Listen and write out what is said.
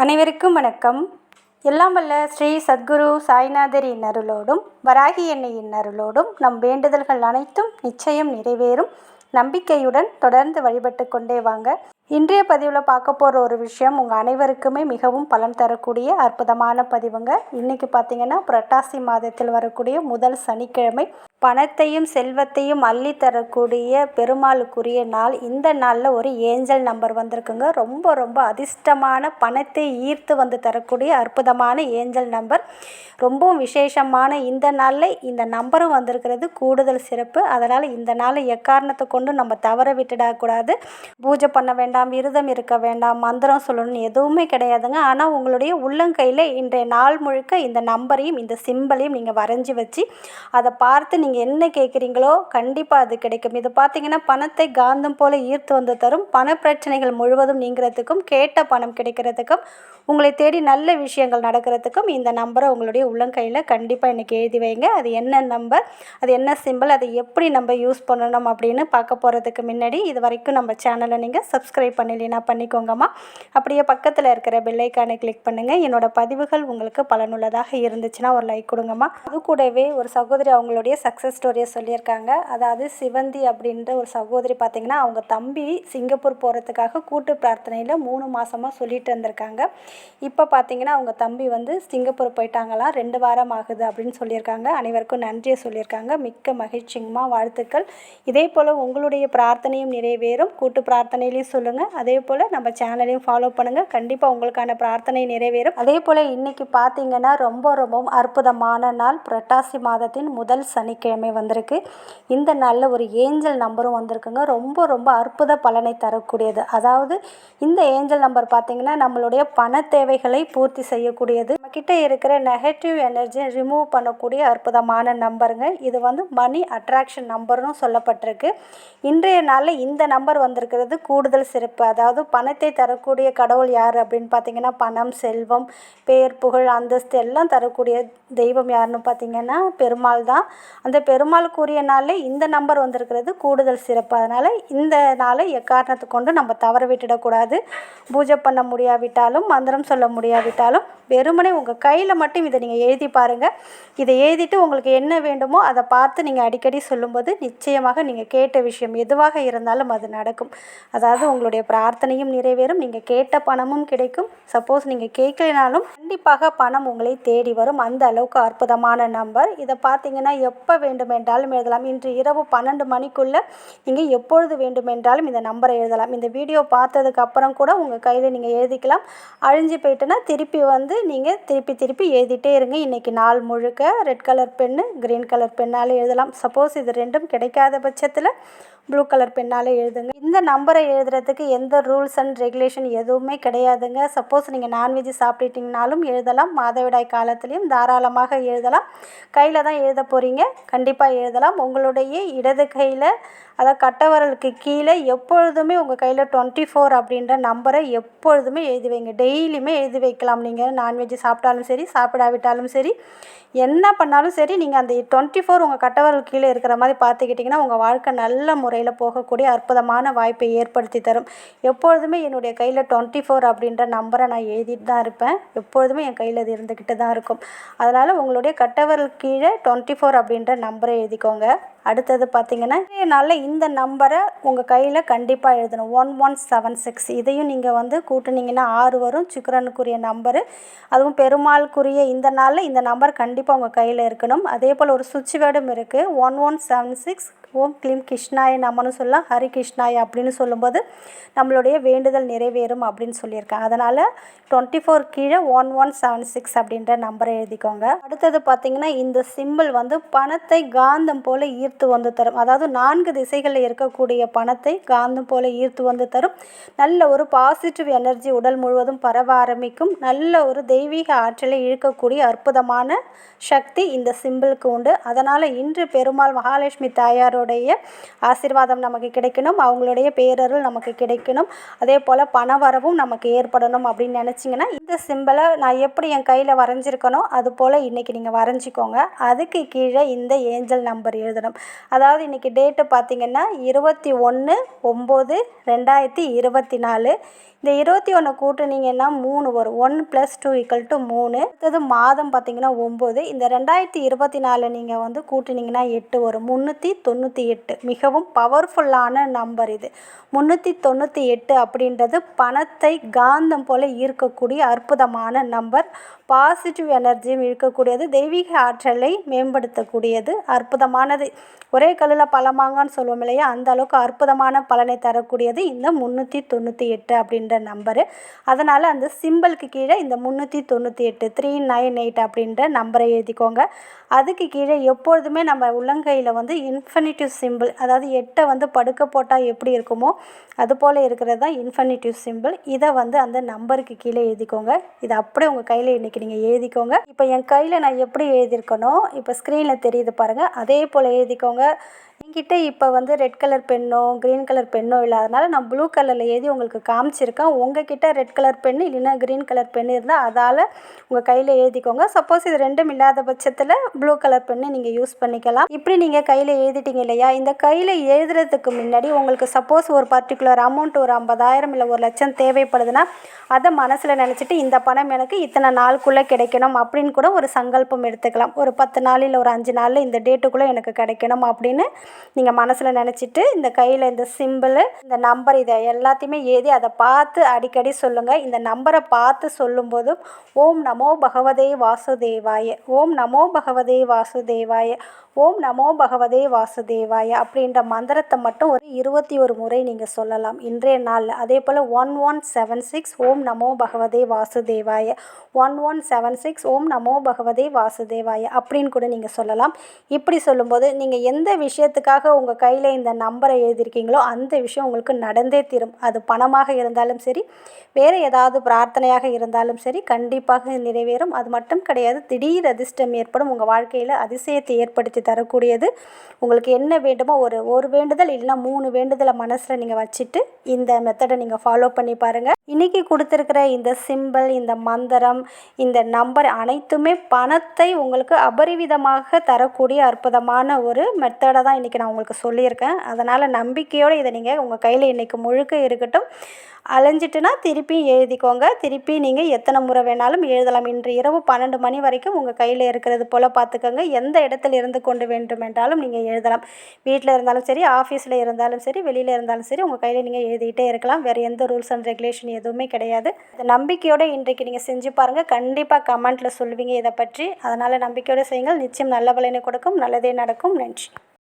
அனைவருக்கும் வணக்கம். எல்லாம் வல்ல ஸ்ரீ சத்குரு சாய்நாதரின் அருளோடும் வராகி எண்ணெயின் அருளோடும் நம் வேண்டுதல்கள் அனைத்தும் நிச்சயம் நிறைவேறும். நம்பிக்கையுடன் தொடர்ந்து வழிபட்டு கொண்டே வாங்க. இன்றைய பதிவில் பார்க்க போகிற ஒரு விஷயம் உங்கள் அனைவருக்குமே மிகவும் பலன் தரக்கூடிய அற்புதமான பதிவுங்க. இன்றைக்கி பார்த்திங்கன்னா புரட்டாசி மாதத்தில் வரக்கூடிய முதல் சனிக்கிழமை. பணத்தையும் செல்வத்தையும் அள்ளி தரக்கூடிய பெருமாளுக்குரிய நாள். இந்த நாளில் ஒரு ஏஞ்சல் நம்பர் வந்திருக்குங்க. ரொம்ப ரொம்ப அதிர்ஷ்டமான பணத்தை ஈர்த்து வந்து தரக்கூடிய அற்புதமான ஏஞ்சல் நம்பர். ரொம்பவும் விசேஷமான இந்த நாளில் இந்த நம்பரும் வந்திருக்கிறது. கூடுதல் சிறப்பு. அதனால் இந்த நாளை எக்காரணத்தை கொண்டு நம்ம தவற விட்டுடக்கூடாது பூஜை பண்ண வேண்டாம் விரதம் இருக்க வேண்டாம் மந்திரம் சொல்லணும்னு எதுவுமே கிடையாதுங்க. ஆனால் உங்களுடைய உள்ளங்கையில் இன்றைய நாள் முழுக்க இந்த நம்பரையும் இந்த சிம்பலையும் நீங்கள் வரைஞ்சி வச்சு அதை பார்த்து நீங்கள் நீங்கள் என்ன கேட்குறீங்களோ கண்டிப்பாக அது கிடைக்கும். இது பார்த்தீங்கன்னா பணத்தை காந்தம் போல ஈர்த்து வந்து தரும். பண பிரச்சனைகள் முழுவதும் நீங்கிறதுக்கும் கேட்ட பணம் கிடைக்கிறதுக்கும் உங்களை தேடி நல்ல விஷயங்கள் நடக்கிறதுக்கும் இந்த நம்பரை உங்களுடைய உள்ளங்கையில் கண்டிப்பாக எனக்கு எழுதி வைங்க. அது என்ன நம்பர்? அது என்ன சிம்பிள் அதை எப்படி நம்ம யூஸ் பண்ணணும் அப்படின்னு பார்க்க போகிறதுக்கு முன்னாடி இது வரைக்கும் நம்ம சேனலை நீங்கள் சப்ஸ்கிரைப் பண்ணலைன்னா பண்ணிக்கோங்கம்மா. அப்படியே பக்கத்தில் இருக்கிற பெல்லைக்கானை கிளிக் பண்ணுங்கள் என்னோட பதிவுகள் உங்களுக்கு பலனுள்ளதாக இருந்துச்சுன்னா ஒரு லைக் கொடுங்கம்மா. அது கூடவே ஒரு சகோதரி அவங்களுடைய சக்ஸஸ் ஸ்டோரியை சொல்லியிருக்காங்க. அதாவது சிவந்தி அப்படின்ற ஒரு சகோதரி பார்த்திங்கன்னா அவங்க தம்பி சிங்கப்பூர் போகிறதுக்காக கூட்டு பிரார்த்தனையில் மூணு மாதமாக சொல்லிட்டு இருந்திருக்காங்க. இப்போ பார்த்தீங்கன்னா அவங்க தம்பி வந்து சிங்கப்பூர் போயிட்டாங்களாம் ரெண்டு வாரம் ஆகுது அப்படின்னு சொல்லியிருக்காங்க. அனைவருக்கும் நன்றியை சொல்லியிருக்காங்க. மிக்க மகிழ்ச்சிங்கம்மா. வாழ்த்துக்கள். இதே போல் உங்களுடைய பிரார்த்தனையும் நிறைவேறும். கூட்டு பிரார்த்தனையிலையும் சொல்லுங்கள் அதே போல் நம்ம சேனலையும் ஃபாலோ பண்ணுங்கள் கண்டிப்பாக உங்களுக்கான பிரார்த்தனை நிறைவேறும். அதே போல் இன்றைக்கி பார்த்தீங்கன்னா ரொம்ப ரொம்ப அற்புதமான நாள். புரட்டாசி மாதத்தின் முதல் சனிக்கிழமை. வந்திருக்கு. இந்த நாளில் ஒரு ஏஞ்சல் நம்பரும் வந்திருக்குங்க. ரொம்ப ரொம்ப அற்புத பலனை தரக்கூடியது. அதாவது இந்த ஏஞ்சல் நம்பர் பார்த்திங்கன்னா நம்மளுடைய பண தேவைகளை பூர்த்தி செய்யக்கூடியது. நம்மக்கிட்ட இருக்கிற நெகட்டிவ் எனர்ஜியை ரிமூவ் பண்ணக்கூடிய அற்புதமான நம்பருங்க இது வந்து மணி அட்ராக்ஷன் நம்பர்னு சொல்லப்பட்டிருக்கு. இன்றைய நாளில் இந்த நம்பர் வந்திருக்கிறது கூடுதல் சிறப்பு. அதாவது பணத்தை தரக்கூடிய கடவுள் யார் அப்படின்னு பார்த்தீங்கன்னா பணம் செல்வம் பேர் புகழ் அந்தஸ்து எல்லாம் தரக்கூடிய தெய்வம் யாருன்னு பார்த்தீங்கன்னா பெருமாள் தான். அந்த பெருமாளுக்குரிய நாளில் இந்த நம்பர் வந்திருக்கிறது. கூடுதல் சிறப்பு. அதனால் இந்த நாளை எக்காரணத்தை கொண்டு நம்ம தவற விட்டுடக்கூடாது பூஜை பண்ண முடியாவிட்டாலும் மந்திரம் சொல்ல முடியாவிட்டாலும் வெறுமனே உங்கள் கையில் மட்டும் இதை நீங்கள் எழுதி பாருங்கள் இதை எழுதிட்டு உங்களுக்கு என்ன வேண்டுமோ அதை பார்த்து நீங்கள் அடிக்கடி சொல்லும்போது நிச்சயமாக நீங்கள் கேட்ட விஷயம் எதுவாக இருந்தாலும் அது நடக்கும். அதாவது உங்களுடைய பிரார்த்தனையும் நிறைவேறும் நீங்கள் கேட்ட பணமும் கிடைக்கும். சப்போஸ் நீங்கள் கேட்கலனாலும் கண்டிப்பாக பணம் உங்களை தேடி வரும். அந்த அளவுக்கு அற்புதமான நம்பர். இதை பார்த்தீங்கன்னா எப்போ வேண்டுமென்றாலும் எழுதலாம். இன்று இரவு பன்னெண்டு மணிக்குள்ளே நீங்கள் எப்பொழுது வேண்டுமென்றாலும் இந்த நம்பரை எழுதலாம். இந்த வீடியோ பார்த்ததுக்கு அப்புறம் கூட உங்கள் கையில் நீங்கள் எழுதிக்கலாம். அழிஞ்சு போயிட்டுனா திருப்பி வந்து நீங்கள் திருப்பி திருப்பி எழுதிட்டே இருங்க. இன்றைக்கி நாள் முழுக்க red colour pen green colour பென்னால் எழுதலாம். சப்போஸ் இது ரெண்டும் கிடைக்காத பட்சத்தில் ப்ளூ கலர் பெண்ணால் எழுதுங்க. இந்த நம்பரை எழுதுறதுக்கு எந்த ரூல்ஸ் அண்ட் ரெகுலேஷன் எதுவுமே கிடையாதுங்க. சப்போஸ் நீங்கள் நான்வெஜ் சாப்பிட்டுட்டிங்கனாலும் எழுதலாம். மாதவிடாய் காலத்துலேயும் தாராளமாக எழுதலாம். கையில் தான் எழுத போகிறீங்க கண்டிப்பாக எழுதலாம். உங்களுடைய இடது கையில் அதாவது கட்டவரலுக்கு கீழே எப்பொழுதுமே உங்கள் கையில் டுவெண்ட்டி ஃபோர் அப்படின்ற நம்பரை எப்பொழுதுமே எழுதி வைங்க. டெய்லியுமே எழுதி வைக்கலாம். நீங்கள் நான்வெஜ் சாப்பிட்டாலும் சரி சாப்பிடாவிட்டாலும் சரி. என்ன பண்ணாலும் சரி நீங்கள் அந்த டுவெண்ட்டி ஃபோர் உங்கள் கட்டவரல் கீழே இருக்கிற மாதிரி பார்த்துக்கிட்டிங்கன்னா உங்கள் வாழ்க்கை நல்ல முறை முறையில் போகக்கூடிய அற்புதமான வாய்ப்பை ஏற்படுத்தி தரும். எப்பொழுதுமே என்னுடைய கையில் டுவெண்ட்டி ஃபோர் அப்படின்ற நம்பரை நான் எழுதிட்டு தான் இருப்பேன். எப்பொழுதுமே என் கையில் அது இருந்துக்கிட்டு தான் இருக்கும். அதனால் உங்களுடைய கட்டவரல் கீழே டுவெண்ட்டி ஃபோர் அப்படின்ற நம்பரை எழுதிக்கோங்க. அடுத்தது பார்த்தீங்கன்னா நாளில் இந்த நம்பரை உங்கள் கையில் கண்டிப்பாக எழுதணும். ஒன் ஒன் செவன் சிக்ஸ் இதையும் நீங்கள் வந்து கூட்டினீங்கன்னா ஆறு வரும். சுக்கரனுக்குரிய நம்பரு. அதுவும் பெருமாளுக்குரிய இந்த நாளில் இந்த நம்பர் கண்டிப்பாக உங்கள் கையில் இருக்கணும். அதே போல் ஒரு சுவிட்ச் வேர்டும் இருக்குது ஒன் ஒன் செவன் சிக்ஸ் ஓம் கிளீம் கிருஷ்ணாய நம்மனு சொல்லலாம் ஹரி கிருஷ்ணாய அப்படின்னு சொல்லும்போது நம்மளுடைய வேண்டுதல் நிறைவேறும் அப்படின்னு சொல்லியிருக்காங்க. அதனால் டுவெண்ட்டி ஃபோர் கீழே ஒன் ஒன் செவன் சிக்ஸ் அப்படின்ற நம்பரை எழுதிக்கோங்க. அடுத்தது பார்த்திங்கன்னா இந்த சிம்பிள் வந்து பணத்தை காந்தம் போல் ஈர்த்து வந்து தரும். அதாவது நான்கு திசைகளில் இருக்கக்கூடிய பணத்தை காந்தம் போல ஈர்த்து வந்து தரும். நல்ல ஒரு பாசிட்டிவ் எனர்ஜி உடல் முழுவதும் பரவ ஆரம்பிக்கும். நல்ல ஒரு தெய்வீக ஆற்றலை இழுக்கக்கூடிய அற்புதமான சக்தி இந்த சிம்பிளுக்கு உண்டு. அதனால் இன்று பெருமாள் மகாலட்சுமி தாயாரோட அவங்களுடைய ஆசீர்வாதம் நமக்கு கிடைக்கணும் அவங்களுடைய பேரருள் நமக்கு கிடைக்கணும். அதே போல் பண வரவும் நமக்கு ஏற்படணும் அப்படின்னு நினச்சிங்கன்னா இந்த சிம்பிளை நான் எப்படி என் கையில் வரைஞ்சிருக்கனோ அது போல் இன்றைக்கி நீங்கள் வரைஞ்சிக்கோங்க. அதுக்கு கீழே இந்த ஏஞ்சல் நம்பர் எழுதணும். அதாவது இன்றைக்கி டேட்டு பார்த்திங்கன்னா இருபத்தி ஒன்று ஒம்பது ரெண்டாயிரத்தி இருபத்தி நாலு. இந்த இருபத்தி ஒன்று கூட்டுனீங்கன்னா மூணு வரும். One plus two equal to மூணு. அடுத்தது மாதம் பார்த்திங்கன்னா ஒம்பது. இந்த ரெண்டாயிரத்தி இருபத்தி நாலு நீங்கள் வந்து கூட்டினீங்கன்னா எட்டு வரும். முந்நூற்றி தொண்ணூற்றி எட்டு. மிகவும் பவர்ஃபுல்லான நம்பர் இது. முந்நூற்றி தொண்ணூற்றி எட்டு அப்படின்றது பணத்தை காந்தம் போல் ஈர்க்கக்கூடிய அற்புதமான நம்பர் பாசிட்டிவ் எனர்ஜியும் இருக்கக்கூடியது. தெய்வீக ஆற்றலை மேம்படுத்தக்கூடியது. அற்புதமானது. ஒரே கல்லில் பழமாங்கன்னு சொல்லுவோம் இல்லையா? அந்த அளவுக்கு அற்புதமான பலனை தரக்கூடியது இந்த முந்நூற்றி தொண்ணூற்றி எட்டு அப்படின்ற நம்பரு அதனால் அந்த சிம்பிளுக்கு கீழே இந்த முந்நூற்றி தொண்ணூற்றி எட்டு த்ரீ நைன் எயிட் அப்படின்ற நம்பரை எழுதிக்கோங்க. அதுக்கு கீழே எப்பொழுதுமே நம்ம உள்ளங்கையில் வந்து இன்ஃபினிட்டிவ் சிம்பிள் அதாவது எட்டை வந்து படுக்க போட்டால் எப்படி இருக்குமோ அது போல் இருக்கிறது தான் இன்ஃபினிட்டிவ் சிம்பிள் இதை வந்து அந்த நம்பருக்கு கீழே எழுதிக்கோங்க. இதை அப்படியே உங்கள் கையில் இன்றைக்கி நீங்கள் எழுதிக்கோங்க. இப்போ என் கையில் நான் எப்படி எழுதியிருக்கனோ இப்போ ஸ்க்ரீனில் தெரியுது பாருங்கள் அதே போல் எழுதிக்கோங்க. என்கிட்ட இப்போ வந்து ரெட் கலர் பெண்ணோ க்ரீன் கலர் பெண்ணோ இல்லாதனால நான் ப்ளூ கலரில் எழுதி உங்களுக்கு காமிச்சிருக்கேன். உங்ககிட்ட ரெட் கலர் பென் இல்லைன்னா க்ரீன் கலர் பென் இருந்தால் அதால் உங்கள் கையில் எழுதிக்கோங்க. சப்போஸ் இது ரெண்டும் இல்லாத பட்சத்தில் ப்ளூ கலர் பென்னு நீங்கள் யூஸ் பண்ணிக்கலாம். இப்படி நீங்கள் கையில் எழுதிட்டீங்க இல்லையா? இந்த கையில் எழுதுறதுக்கு முன்னாடி உங்களுக்கு சப்போஸ் ஒரு பர்டிகுலர் அமௌண்ட் ஒரு ஐம்பதாயிரம் இல்லை ஒரு லட்சம் தேவைப்படுதுன்னா அதை மனசில் நினச்சிட்டு இந்த பணம் எனக்கு இத்தனை நாளுக்குள்ளே கிடைக்கணும் அப்படின்னு கூட ஒரு சங்கல்பம் எடுத்துக்கலாம். ஒரு பத்து நாள் இல்லை ஒரு அஞ்சு நாளில் இந்த டேட்டுக்குள்ளே எனக்கு கிடைக்கணும் அப்படின்னு நீங்கள் மனசில் நினச்சிட்டு இந்த கையில் இந்த சிம்பிள் இந்த நம்பர் இதை எல்லாத்தையுமே எழுதி அதை பார்த்து அடிக்கடி சொல்லுங்கள் இந்த நம்பரை பார்த்து சொல்லும்போதும் ஓம் நமோ பகவதே வாசுதேவாய ஓம் நமோ பகவதே வாசுதேவாய ஓம் நமோ பகவதே வாசுதேவாய அப்படின்ற மந்திரத்தை மட்டும் ஒரு இருபத்தி ஒரு முறை நீங்கள் சொல்லலாம். இன்றைய நாளில். அதே போல் ஒன் ஒன் செவன் சிக்ஸ் ஓம் நமோ பகவதே வாசுதேவாய. ஒன் ஒன் செவன் சிக்ஸ் ஓம் நமோ பகவதே வாசுதேவாய அப்படின்னு கூட நீங்கள் சொல்லலாம். இப்படி சொல்லும்போது நீங்கள் எந்த விஷயத்துக்காக உங்கள் கையில் இந்த நம்பரை எழுதியிருக்கீங்களோ அந்த விஷயம் உங்களுக்கு நடந்தே தீரும். அது பணமாக இருந்தாலும் சரி வேறு ஏதாவது பிரார்த்தனையாக இருந்தாலும் சரி கண்டிப்பாக நிறைவேறும். அது மட்டும் கிடையாது. திடீர் அதிர்ஷ்டம் ஏற்படும். உங்கள் வாழ்க்கையில் அதிசயத்தை ஏற்படுத்தி தரக்கூடியது. உங்களுக்கு என்ன வேண்டுமோ ஒரு ஒரு வேண்டுதல் இல்லைன்னா மூணு வேண்டுதலை மனசில் நீங்கள் வச்சுட்டு இந்த மெத்தடை நீங்கள் ஃபாலோ பண்ணி பாருங்கள் இன்றைக்கி கொடுத்துருக்கிற இந்த சிம்பிள் இந்த மந்திரம் இந்த நம்பர் அனைத்துமே பணத்தை உங்களுக்கு அபரிவிதமாக தரக்கூடிய அற்புதமான ஒரு மெத்தடை தான் இன்றைக்கி நான் உங்களுக்கு சொல்லியிருக்கேன். அதனால் நம்பிக்கையோடு இதை நீங்கள் உங்கள் கையில் இன்றைக்கி முழுக்க இருக்கட்டும். அலைஞ்சிட்டுனா திருப்பி எழுதிக்கோங்க. திருப்பி நீங்கள் எத்தனை முறை வேணாலும் எழுதலாம். இன்று இரவு பன்னெண்டு மணி வரைக்கும் உங்கள் கையில் இருக்கிறது போல் பார்த்துக்கோங்க. எந்த இடத்துல இருந்து கொண்டு வேண்டுமென்றாலும் நீங்கள் எழுதலாம். வீட்டில் இருந்தாலும் சரி ஆஃபீஸில் இருந்தாலும் சரி வெளியில் இருந்தாலும் சரி உங்கள் கையில் நீங்கள் எழுதிக்கிட்டே இருக்கலாம். வேறு எந்த ரூல்ஸ் அண்ட் ரெகுலேஷன் எதுவுமே கிடையாது. இந்த நம்பிக்கையோடு இன்றைக்கு நீங்கள் செஞ்சு பாருங்கள் கண்டிப்பாக கமெண்ட்டில் சொல்லுவீங்க இதை பற்றி. அதனால் நம்பிக்கையோடு செய்யுங்கள். நிச்சயம் நல்ல பலனை கொடுக்கும். நல்லதே நடக்கும். நன்றி.